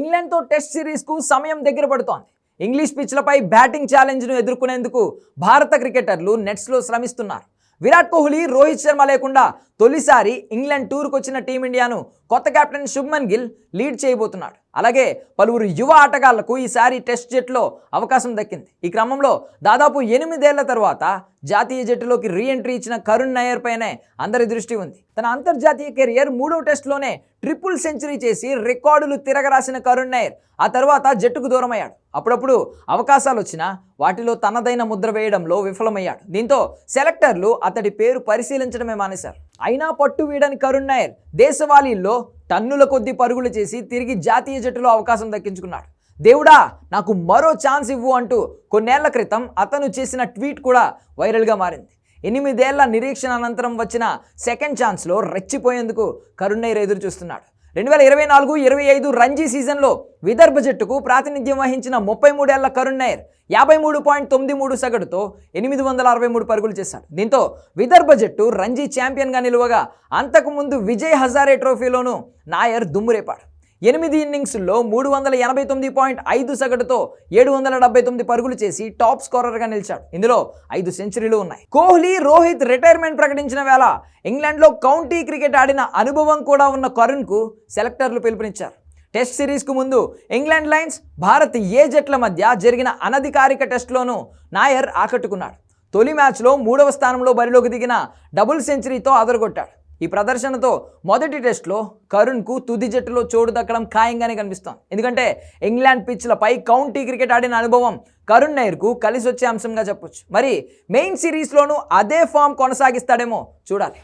ఇంగ్లాండ్తో test సిరీస్కు సమయం దగ్గర పడుతోంది. ఇంగ్లీష్ పిచ్లపై బ్యాటింగ్ ఛాలెంజ్ను ఎదుర్కొనేందుకు భారత క్రికెటర్లు నెట్స్లో శ్రమిస్తున్నారు. విరాట్ కోహ్లీ రోహిత్ శర్మ లేకుండా తొలిసారి ఇంగ్లాండ్ టూర్కు వచ్చిన టీమిండియాను కొత్త కెప్టెన్ శుభ్మన్ గిల్ లీడ్ చేయబోతున్నాడు. అలాగే పలువురు యువ ఆటగాళ్ళకు ఈసారి టెస్ట్ జట్టులో అవకాశం దక్కింది. ఈ క్రమంలో దాదాపు ఎనిమిదేళ్ళ తర్వాత జాతీయ జట్టులోకి రీ ఎంట్రీ ఇచ్చిన కరుణ్ నయర్ పైనే అందరి దృష్టి ఉంది. తన అంతర్జాతీయ కెరియర్ మూడో టెస్ట్లోనే ట్రిపుల్ సెంచరీ చేసి రికార్డులు తిరగరాసిన కరుణ్ నయర్ ఆ తర్వాత జట్టుకు దూరమయ్యాడు. అప్పుడప్పుడు అవకాశాలు వచ్చినా వాటిలో తనదైన ముద్ర వేయడంలో విఫలమయ్యాడు. దీంతో సెలెక్టర్లు అతడి పేరు పరిశీలించడమే మానేశారు. అయినా పట్టు వీడని కరుణ్ నాయర్ దేశవాళీల్లో టన్నుల కొద్ది పరుగులు చేసి తిరిగి జాతీయ జట్టులో అవకాశం దక్కించుకున్నాడు. దేవుడా నాకు మరో ఛాన్స్ ఇవ్వు అంటూ కొన్నేళ్ళ క్రితం అతను చేసిన ట్వీట్ కూడా వైరల్గా మారింది. ఎనిమిదేళ్ళ నిరీక్షణ అనంతరం వచ్చిన సెకండ్ ఛాన్స్లో రెచ్చిపోయేందుకు కరుణ్ నాయర్ ఎదురు చూస్తున్నాడు రెండు వేల ఇరవై నాలుగు ఇరవై ఐదు రంజీ సీజన్లో విదర్భ జట్టుకు ప్రాతినిధ్యం వహించిన ముప్పై మూడేళ్ళ కరుణ్ నాయర్ యాభై మూడు పాయింట్ తొమ్మిది మూడు సగటుతో ఎనిమిది వందల అరవై మూడు పరుగులు చేశాడు. దీంతో విదర్భ జట్టు రంజీ ఛాంపియన్గా నిలువగా అంతకుముందు విజయ్ హజారే ట్రోఫీలోనూ నాయర్ దుమ్మురేపాడు. ఎనిమిది ఇన్నింగ్స్లో మూడు వందల ఎనభై తొమ్మిది పాయింట్ ఐదు సగటుతో ఏడు వందల డెబ్బై తొమ్మిది పరుగులు చేసి టాప్ స్కోరర్గా నిలిచాడు. ఇందులో ఐదు సెంచరీలు ఉన్నాయి. కోహ్లీ రోహిత్ రిటైర్మెంట్ ప్రకటించిన వేళ ఇంగ్లాండ్లో కౌంటీ క్రికెట్ ఆడిన అనుభవం కూడా ఉన్న కరుణ్కు సెలెక్టర్లు పిలుపునిచ్చారు. టెస్ట్ సిరీస్కు ముందు ఇంగ్లాండ్ లైన్స్ భారత్ ఏ జట్ల మధ్య జరిగిన అనధికారిక టెస్ట్లోనూ నాయర్ ఆకట్టుకున్నాడు. తొలి మ్యాచ్లో మూడవ స్థానంలో బరిలోకి దిగిన డబుల్ సెంచరీతో అదరగొట్టాడు. ఈ ప్రదర్శనతో మొదటి టెస్ట్లో కరుణ్కు తుది జట్టులో చోటు దక్కడం ఖాయంగానే కనిపిస్తోంది. ఎందుకంటే ఇంగ్లాండ్ పిచ్లపై కౌంటీ క్రికెట్ ఆడిన అనుభవం కరుణ్ నైర్కు కలిసి వచ్చే అంశంగా చెప్పొచ్చు. మరి మెయిన్ సిరీస్లోనూ అదే ఫామ్ కొనసాగిస్తాడేమో చూడాలి.